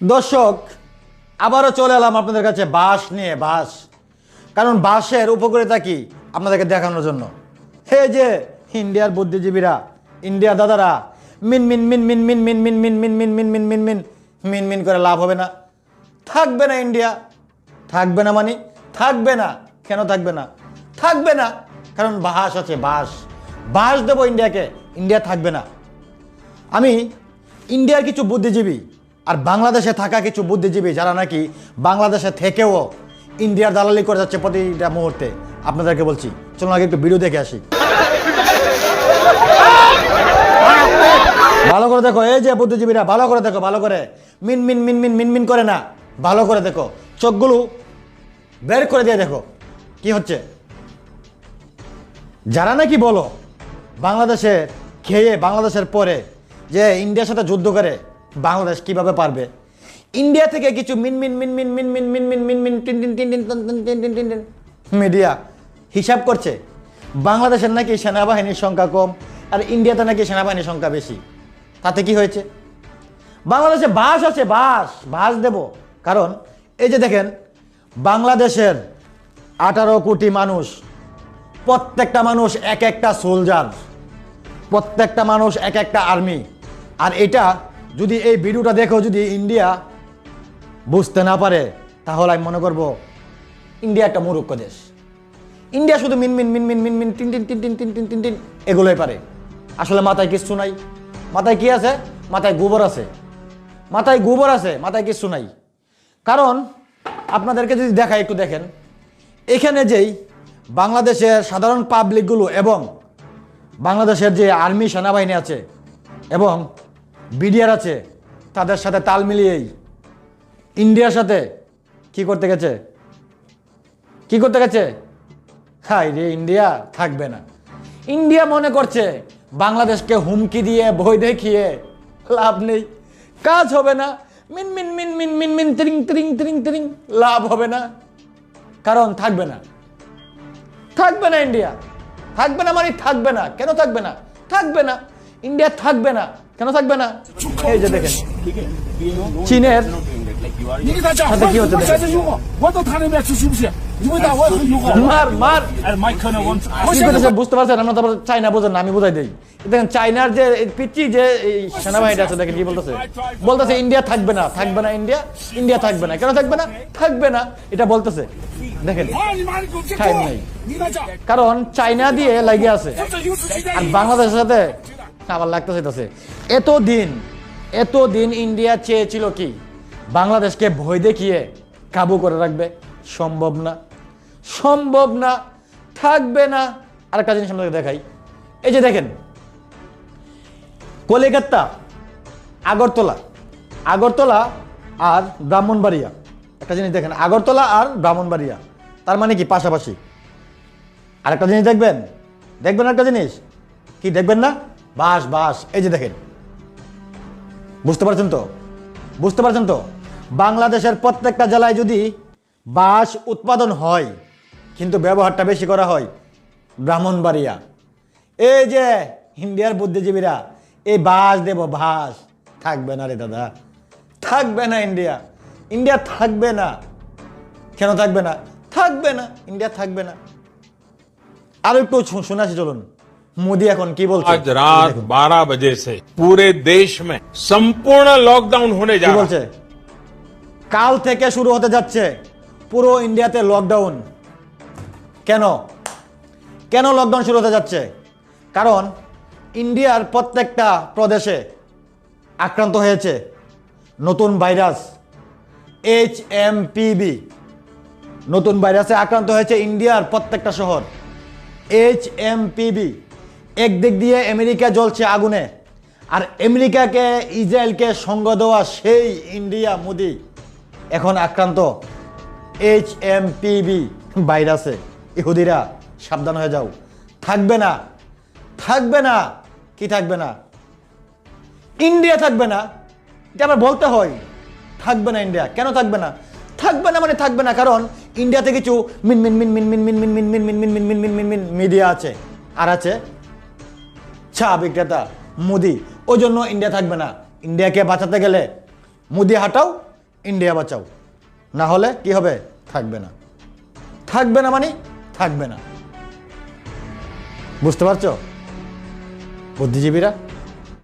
দর্শক আবারও চলে এলাম আপনাদের কাছে বাস নিয়ে বাস কারণ বাসের উপকারিতা কি আপনাদেরকে দেখানোর জন্য হে যে ইন্ডিয়ার বুদ্ধিজীবীরা ইন্ডিয়া দাদারা মিন মিন মিন মিন মিন মিন মিন মিন মিন মিন মিন মিন মিন মিন মিন মিন করে লাভ হবে না থাকবে না ইন্ডিয়া থাকবে না মানে থাকবে না কেন থাকবে না থাকবে না কারণ বাস আছে বাস বাস দেবো ইন্ডিয়াকে ইন্ডিয়া থাকবে না আমি ইন্ডিয়ার কিছু বুদ্ধিজীবী আর বাংলাদেশে থাকা কিছু বুদ্ধিজীবী যারা নাকি বাংলাদেশে থেকেও ইন্ডিয়ার দালালি করে যাচ্ছে প্রতিটা মুহূর্তে, আপনাদেরকে বলছি, চলুন আগে একটু ভিডিও দেখে আসি। ভালো করে দেখো, এই যে বুদ্ধিজীবীরা, ভালো করে দেখো, ভালো করে। মিন মিন মিন মিন মিন মিন করে না, ভালো করে দেখো। চোখগুলো বের করে দিয়ে দেখো, কি হচ্ছে? যারা নাকি বলো, বাংলাদেশে খেয়ে, বাংলাদেশের পরে যে ইন্ডিয়ার সাথে যুদ্ধ করে বাংলাদেশ কীভাবে পারবে ইন্ডিয়া থেকে কিছু মিন মিন মিন মিন মিন মিন মিন মিন মিন মিন টিন টিন টিন টিন টিন টিন টিন টিন মিডিয়া হিসাব করছে বাংলাদেশের নাকি সেনাবাহিনীর সংখ্যা কম আর ইন্ডিয়াতে নাকি সেনাবাহিনীর সংখ্যা বেশি তাতে কি হয়েছে বাংলাদেশে বাস আছে বাস বাস দেব কারণ এই যে দেখেন বাংলাদেশের আঠারো কোটি মানুষ প্রত্যেকটা মানুষ এক একটা সোলজার প্রত্যেকটা মানুষ এক একটা আর্মি আর এটা যদি এই ভিডিওটা দেখো, যদি ইন্ডিয়া বুঝতে না পারে, তাহলে আমি মনে করব ইন্ডিয়া একটা মূর্খ দেশ। ইন্ডিয়া শুধু মিন মিন মিন মিন মিন মিন টিন টিন টিন টিন টিন এগুলোই পারে। আসলে মাথায় কিচ্ছু নাই। মাথায় কি আছে? মাথায় গোবর আছে। মাথায় গোবর আছে, মাথায় কিচ্ছু নাই। কারণ আপনাদেরকে যদি দেখায় একটু দেখেন। এখানে যেই বাংলাদেশের সাধারণ পাবলিকগুলো এবং বাংলাদেশের যে আর্মি সেনাবাহিনী আছে এবং বিডিআর আছে, তাদের সাথে তাল মিলিয়েই। ইন্ডিয়ার সাথে কি করতে গেছে? কি করতে গেছে? হাই রে, ইন্ডিয়া থাকবে না। ইন্ডিয়া মনে করছে, বাংলাদেশকে হুমকি দিয়ে, ভয় দেখিয়ে লাভ নেই। কাজ হবে না। মিন মিন মিন মিন মিন মিন, ত্রিং ত্রিং ত্রিং ত্রিং, লাভ হবে না। কারণ থাকবে না। থাকবে না ইন্ডিয়া। থাকবে না মানে থাকবে না। কেন থাকবে না? থাকবে না। ইন্ডিয়া থাকবে না। কেন থাকবে না? এই যে দেখেন, চীনের চাইনার যে পিচি, যে সেনাবাহিনী আছে, দেখেন কি বলতেছে? বলতেছে ইন্ডিয়া থাকবে না থাকবে না ইন্ডিয়া ইন্ডিয়া থাকবে না। কেন থাকবে না? থাকবে না, এটা বলতেছে। দেখেন কারণ চাইনা দিয়ে লাগিয়ে আছে। আর বাংলাদেশের সাথে আবার লাগতেছে এতদিন এতদিন ইন্ডিয়া চেয়েছিল কি বাংলাদেশকে ভয় দেখিয়ে কাবু করে রাখবে? সম্ভব না। সম্ভব না, থাকবে না। আরেকটা জিনিস আমাদের দেখাই। এই যে দেখেন, কলিকাতা, আগরতলা আগরতলা আর ব্রাহ্মণবাড়িয়া। একটা জিনিস দেখেন, আগরতলা আর ব্রাহ্মণবাড়িয়া। তার মানে কি? পাশাপাশি। আরেকটা জিনিস দেখবেন? দেখবেন একটা জিনিস? কি দেখবেন না? বাস বাস এই যে দেখেন বুঝতে পারছেন তো? বুঝতে পারছেন তো? বাংলাদেশের প্রত্যেকটা জেলায় যদি বাস উৎপাদন হয়, কিন্তু ব্যবহারটা বেশি করা হয়, ব্রাহ্মণবাড়িয়া। এই যে ইন্ডিয়ার বুদ্ধিজীবীরা, এই বাস দেব বাস থাকবে না রে দাদা। থাকবে না ইন্ডিয়া। ইন্ডিয়া থাকবে না। কেন থাকবে না? থাকবে না। ইন্ডিয়া থাকবে না। আরও একটু শু- শোনাছি চলুন। মোদি এখন কি বলছে आज रात 12 बजे से पूरे देश में संपूर्ण लॉकडाउन होने जा কি रहा है বলছে কাল থেকে শুরু হতে যাচ্ছে পুরো ইন্ডিয়াতে লকডাউন কেন কেন লকডাউন শুরু হতে যাচ্ছে কারণ ইন্ডিয়ার প্রত্যেকটা প্রদেশে আক্রান্ত হয়েছে নতুন ভাইরাস এইচ এম পিবি নতুন ভাইরাসে আক্রান্ত হয়েছে ইন্ডিয়ার প্রত্যেকটা শহর এইচ এম পিবি একদিক দিয়ে আমেরিকা জ্বলছে আগুনে আর আমেরিকাকে ইসরায়েলকে সঙ্গ দেওয়া সেই ইন্ডিয়া মোদি এখন আক্রান্ত এইচ এম পিবি ভাইরাসে ইহুদিরা সাবধান হয়ে যাও থাকবে না থাকবে না কি থাকবে না ইন্ডিয়া থাকবে না এটা আবার বলতে হয় থাকবে না ইন্ডিয়া কেন থাকবে না থাকবে না মানে থাকবে না কারণ ইন্ডিয়াতে কিছু মিন মিন মিন মিন মিন মিন মিন মিন মিন মিন মিন মিন মিন মিন মিন মিডিয়া আছে আর আছে চা বিক্রেতা, মোদি, ওই জন্য ইন্ডিয়া থাকবে না। ইন্ডিয়াকে বাঁচাতে গেলে মোদি হাঁটাও ইন্ডিয়া বাঁচাও। না হলে কি হবে? থাকবে না। থাকবে না মানে থাকবে না। বুঝতে পারছ? বুদ্ধিজীবীরা?